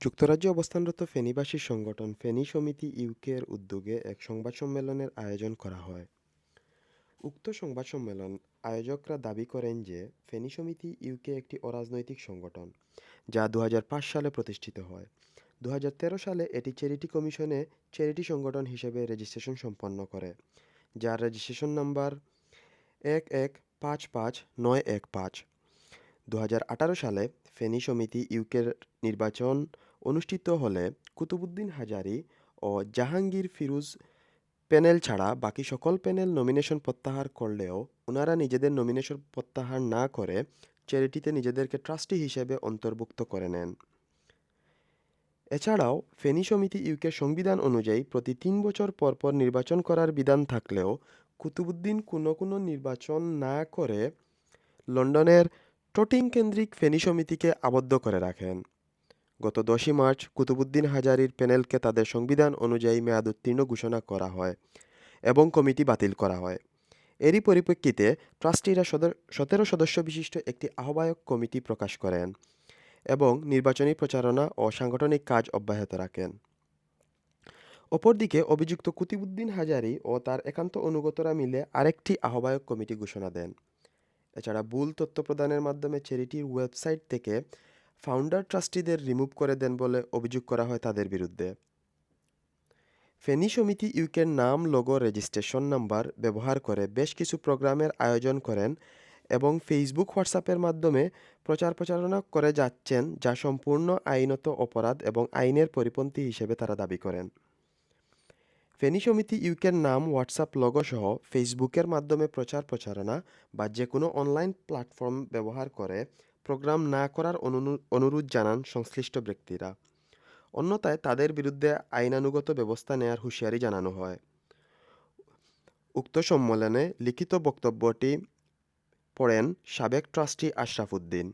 যুক্তরাজ্যে অবস্থানরত ফেনীবাসী সংগঠন ফেনী সমিতি ইউকের উদ্যোগে এক সংবাদ সম্মেলনের আয়োজন করা হয়। উক্ত সংবাদ সম্মেলন আয়োজকরা দাবি করেন যে ফেনী সমিতি ইউকে একটি অরাজনৈতিক সংগঠন, যা দু হাজার পাঁচ সালে প্রতিষ্ঠিত হয়। দু হাজার তেরো সালে এটি চ্যারিটি কমিশনে চ্যারিটি সংগঠন হিসেবে রেজিস্ট্রেশন সম্পন্ন করে, যার রেজিস্ট্রেশন নাম্বার এক এক পাঁচ পাঁচ নয় এক পাঁচ। দু সালে ফেনী সমিতি ইউকের নির্বাচন অনুষ্ঠিত হলে কুতুবুদ্দিন হাজারি ও জাহাঙ্গীর ফিরোজ প্যানেল ছাড়া বাকি সকল প্যানেল নমিনেশন প্রত্যাহার করলেও ওনারা নিজেদের নমিনেশন প্রত্যাহার না করে চ্যারিটিতে নিজেদেরকে ট্রাস্টি হিসেবে অন্তর্ভুক্ত করে নেন। এছাড়াও ফেনী সমিতি ইউকে সংবিধান অনুযায়ী প্রতি তিন বছর পর পর নির্বাচন করার বিধান থাকলেও কুতুবুদ্দিন কোনো কোনো নির্বাচন না করে লন্ডনের টোটিং কেন্দ্রিক ফেনী সমিতিকে আবদ্ধ করে রাখেন। গত দশই মার্চ কুতুবুদ্দিন হাজারির প্যানেলকে তাদের সংবিধান অনুযায়ী মেয়াদোত্তীর্ণ ঘোষণা করা হয় এবং কমিটি বাতিল করা হয়। এরই পরিপ্রেক্ষিতে ট্রাস্টিরা সতেরো সদস্য বিশিষ্ট একটি আহ্বায়ক কমিটি প্রকাশ করেন এবং নির্বাচনী প্রচারণা ও সাংগঠনিক কাজ অব্যাহত রাখেন। অপরদিকে অভিযুক্ত কুতিবুদ্দিন হাজারি ও তার একান্ত অনুগতরা মিলে আরেকটি আহ্বায়ক কমিটি ঘোষণা দেন। এছাড়া ভুল তথ্য প্রদানের মাধ্যমে চ্যারিটির ওয়েবসাইট থেকে ফাউন্ডার ট্রাস্টিদের রিমুভ করে দেন বলে অভিযোগ করা হয় তাদের বিরুদ্ধে। ফেনী সমিতি ইউকের নাম, লোগো, রেজিস্ট্রেশন নাম্বার ব্যবহার করে বেশ কিছু প্রোগ্রামের আয়োজন করেন এবং ফেসবুক, হোয়াটসঅ্যাপের মাধ্যমে প্রচার প্রচারণা করে যাচ্ছেন যা সম্পূর্ণ আইনত অপরাধ এবং আইনের পরিপন্থী হিসেবে তারা দাবি করেন। ফেনী সমিতি ইউকের নাম, হোয়াটসঅ্যাপ লগসহ ফেসবুকের মাধ্যমে প্রচার প্রচারণা বা যে কোনো অনলাইন প্ল্যাটফর্ম ব্যবহার করে প্রোগ্রাম না করার অনুরোধ জানান সংশ্লিষ্ট ব্যক্তিরা। অন্যথায় তাদের বিরুদ্ধে আইনানুগত ব্যবস্থা নেয়ার হুঁশিয়ারি জানানো হয়। উক্ত সম্মেলনে লিখিত বক্তব্যটি পড়েন সাবেক ট্রাস্টি আশরাফ উদ্দিন।